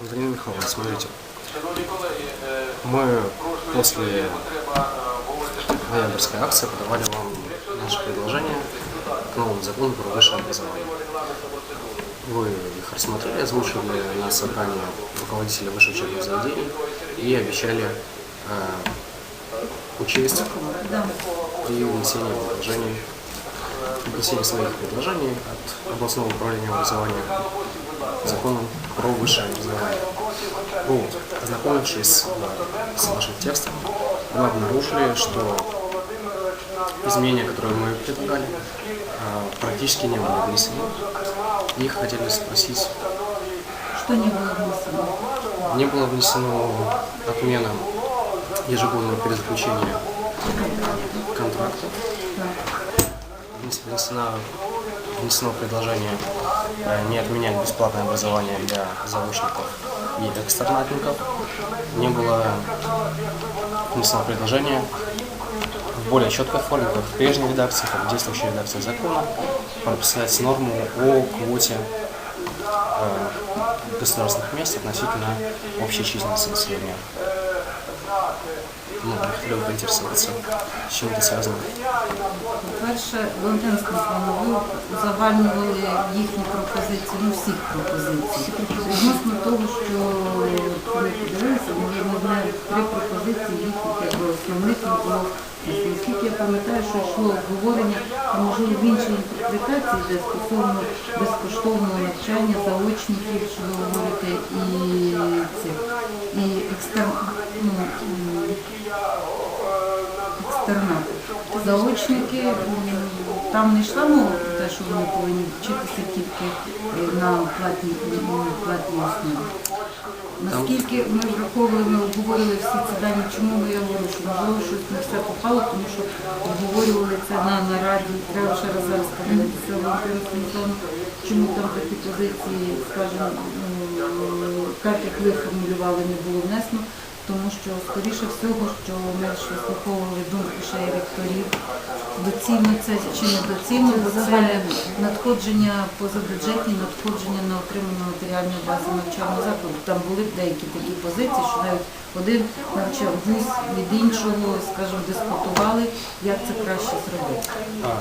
Владимир Михайлович, смотрите, мы после ноябрьской акции подавали вам наше предложение к новому закону про высшее образование. Вы их рассмотрели, озвучивали на собрании руководителя высших учебных заведений и обещали э, учесть при внесении предложений, внесении своих предложений от областного управления образования законом про высшее образование. Вот, ознакомившись э, с вашим текстом, мы обнаружили, что изменения, которые мы предлагали, э, практически не были внесены. И хотели спросить, Что не было внесено? не было внесено отмена ежегодного перезаключения контрактов, Внес- внесено, внесено предложение э, не отменять бесплатное образование для заочников и экстернатников. Не было внесено предложение в более четкой форме, как в прежней редакции, как в действующей редакции закона, прописать норму о квоте э, государственных мест относительно общей численности населения. Ну, мы хотели бы поинтересоваться, с чем это связано. По-перше, Валентина Станіславовна, ви узагальнювали їхні пропозиції, ну всіх пропозицій. Відносно того, що три пропозиції якби основних було. Оскільки я пам'ятаю, що йшло обговорення, а можливо в іншій інтерпретації, де стосовно безкоштовного навчання заочників, що ви говорите, і це, і екстер, ну. Заочники, там не йшла мова про те, що вони повинні вчитися тільки е, на платній, платній основі. Наскільки ми враховували, ми обговорювали всі ці дані, чому ми я говорю, що можливо щось не все попало, тому що обговорювали це на нараді, треба ще раз зараз сказати, це Валентина чому там такі позиції, скажімо, так як ви формулювали, не було внесено, тому що, скоріше всього, що ми ж вислуховували думку ще й ректорів, доцільно це чи недоцільно, бо це надходження позабюджетні, надходження на отриману матеріальну базу навчального закладу. Там були деякі такі позиції, що навіть один навчав вуз від іншого, скажімо, дискутували, як це краще зробити.